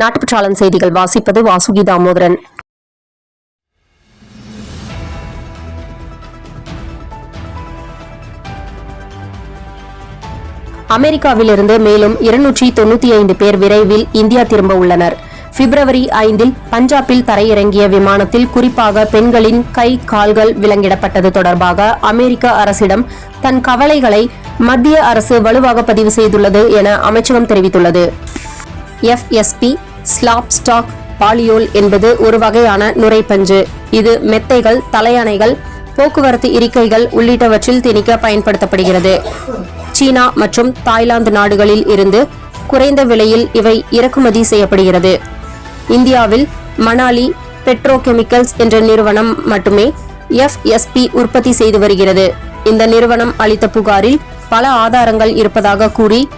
நாட்டுப்பற்றாளன் செய்திகள் வாசிப்பது வாசுகி தாமோதரன் அமெரிக்காவிலிருந்து மேலும் இருநூற்றி தொண்ணூத்தி ஐந்து பேர் விரைவில் இந்தியா திரும்ப உள்ளனர். பிப்ரவரி ஐந்தில் பஞ்சாபில் தரையிறங்கிய விமானத்தில் குறிப்பாக பெண்களின் கை கால்கள் விலங்கிடப்பட்டது தொடர்பாக அமெரிக்க அரசிடம் தன் கவலைகளை மத்திய அரசு வலுவாக பதிவு செய்துள்ளது என அமைச்சகம் தெரிவித்துள்ளது. எஃப்எஸ்பி ஸ்லாப் ஸ்டாக் பாலியோல் என்பது ஒரு வகையான நுரைப்பஞ்சு. இது மெத்தைகள் தலையணைகள் போக்குவரத்து இருக்கைகள் உள்ளிட்டவற்றில் திணிக்க பயன்படுத்தப்படுகிறது. சீனா மற்றும் தாய்லாந்து நாடுகளில் இருந்து குறைந்த விலையில் இவை இறக்குமதி செய்யப்படுகிறது. இந்தியாவில் மணாலி பெட்ரோகெமிக்கல்ஸ் என்ற நிறுவனம் மட்டுமே எஃப்எஸ்பி உற்பத்தி செய்து வருகிறது. இந்த நிறுவனம் அளித்த புகாரில் பல ஆதாரங்கள் இருப்பதாக கூறி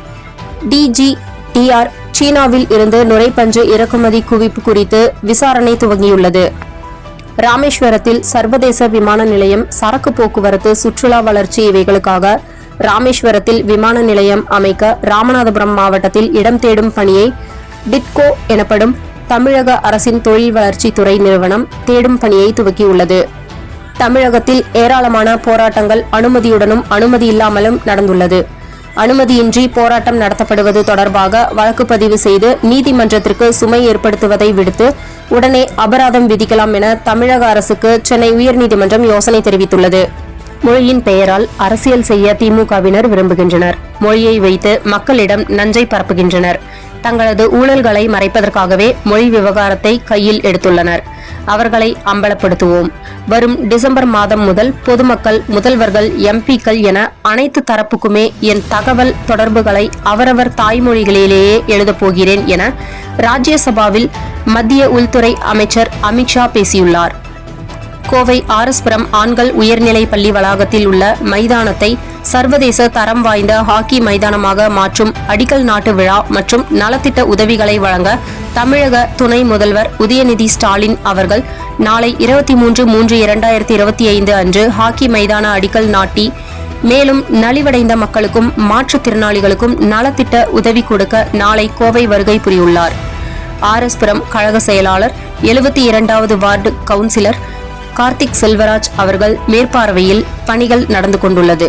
டிஜிடிஆர் சீனாவில் இருந்து நுரைப்பஞ்சு இறக்குமதி குவிப்பு குறித்து விசாரணை துவங்கியுள்ளது. ராமேஸ்வரத்தில் சர்வதேச விமான நிலையம் சரக்கு போக்குவரத்து சுற்றுலா வளர்ச்சி இவைகளுக்காக ராமேஸ்வரத்தில் விமான நிலையம் அமைக்க ராமநாதபுரம் மாவட்டத்தில் இடம் தேடும் பணியை டிட்கோ எனப்படும் தமிழக அரசின் தொழில் வளர்ச்சி துறை நிறுவனம் தேடும் பணியை துவக்கியுள்ளது. தமிழகத்தில் ஏராளமான போராட்டங்கள் அனுமதியுடனும் அனுமதி இல்லாமலும் நடந்துள்ளது. அனுமதியின்றி போராட்டம் நடத்தப்படுவது தொடர்பாக வழக்கு பதிவு செய்து நீதிமன்றத்திற்கு சுமை ஏற்படுத்துவதை விடுத்து உடனே அபராதம் விதிக்கலாம் என தமிழக அரசுக்கு சென்னை உயர்நீதிமன்றம் யோசனை தெரிவித்துள்ளது. மொழியின் பெயரால் அரசியல் செய்ய திமுகவினர் விரும்புகின்றனர். மொழியை வைத்து மக்களிடம் நஞ்சை பரப்புகின்றனர். தங்களது ஊழல்களை மறைப்பதற்காகவே மொழி விவகாரத்தை கையில் எடுத்துள்ளனர். அவர்களை அம்பலப்படுத்துவோம். வரும் டிசம்பர் மாதம் முதல் பொதுமக்கள் முதல்வர்கள் எம்பிக்கள் என அனைத்து தரப்புக்குமே என் தகவல் தொடர்புகளை அவரவர் தாய்மொழிகளிலேயே எழுதப் போகிறேன் என ராஜ்யசபாவில் மத்திய உள்துறை அமைச்சர் அமித்ஷா பேசியுள்ளார். கோவை ஆரஸ்புரம் ஆண்கள் உயர்நிலை பள்ளி வளாகத்தில் உள்ள மைதானத்தை சர்வதேச தரம் வாய்ந்த ஹாக்கி மைதானமாக மாற்றும் அடிக்கல் நாட்டு விழா மற்றும் நலத்திட்ட உதவிகளை வழங்க தமிழக துணை முதல்வர் உதயநிதி ஸ்டாலின் அவர்கள் நாளை இருபத்தி மூன்று மூன்று இரண்டாயிரத்தி இருபத்தி ஐந்து அன்று ஹாக்கி மைதான அடிக்கல் நாட்டி மேலும் நலிவடைந்த மக்களுக்கும் மாற்றுத்திறனாளிகளுக்கும் நலத்திட்ட உதவி கொடுக்க நாளை கோவை வருகை புரியுள்ளார். ஆர்எஸ்புரம் கழக செயலாளர் எழுபத்தி இரண்டாவது வார்டு கவுன்சிலர் கார்த்திக் செல்வராஜ் அவர்கள் மேற்பார்வையில் பணிகள் நடந்து கொண்டுள்ளது.